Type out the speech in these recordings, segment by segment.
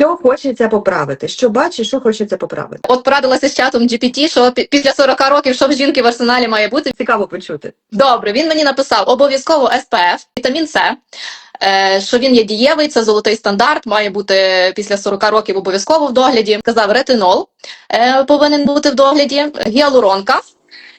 Що хочеться поправити? Що бачиш, що хочеться поправити? От порадилася з чатом GPT, що після 40 років, що в жінки в арсеналі має бути. Цікаво почути. Добре, він мені написав обов'язково SPF, вітамін С, е, що він є дієвий, це золотий стандарт, має бути після 40 років обов'язково в догляді. Сказав ретинол е, повинен бути в догляді, гіалуронка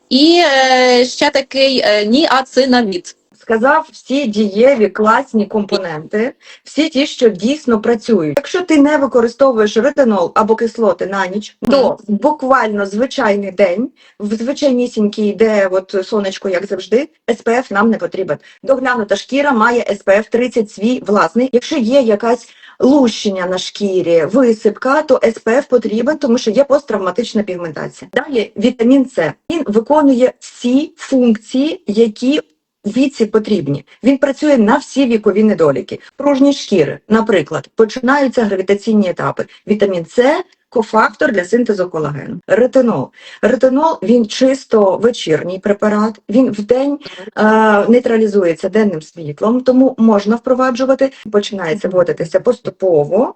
і е, ще такий ніацинамід. Сказав всі дієві класні компоненти, всі ті, що дійсно працюють. Якщо ти не використовуєш ретинол або кислоти на ніч, то буквально звичайний день, в звичайнісінький, де от сонечко, як завжди, SPF нам не потрібен. Доглянута шкіра має SPF 30 свій власний. Якщо є якась лущення на шкірі, висипка, то SPF потрібен, тому що є посттравматична пігментація. Далі вітамін С. Він виконує всі функції, які віці потрібні. Він працює на всі вікові недоліки. Пружні шкіри, наприклад, починаються гравітаційні етапи. Вітамін С кофактор для синтезу колагену. Ретинол. Ретинол він чисто вечірній препарат. Він вдень е, нейтралізується денним світлом, тому можна впроваджувати. Починається вводитися поступово.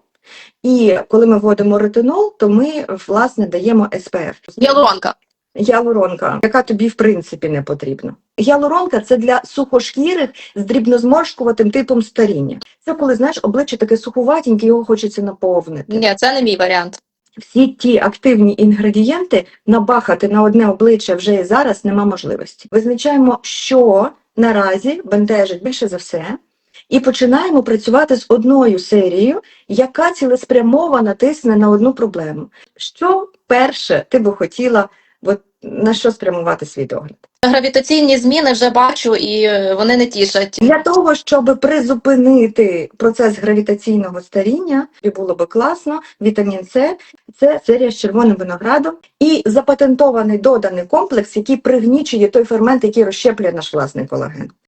І коли ми вводимо ретинол, то ми власне даємо SPF. Гіалуронка. Гіалуронка, яка тобі в принципі не потрібна. Гіалуронка це для сухошкірих з дрібнозморшкуватим типом старіння. Це коли знаєш обличчя таке сухуватеньке, його хочеться наповнити. Ні, це не мій варіант. Всі ті активні інгредієнти набахати на одне обличчя вже і зараз нема можливості. Визначаємо, що наразі бентежить більше за все. І починаємо працювати з одною серією, яка цілеспрямовано тисне на одну проблему. Що перше ти би хотіла, от, на що спрямувати свій догляд? Гравітаційні зміни вже бачу, і е, вони не тішать. Для того, щоб призупинити процес гравітаційного старіння, і було би класно, вітамін С це серія з червоним виноградом і запатентований доданий комплекс, який пригнічує той фермент, який розщеплює наш власний колаген.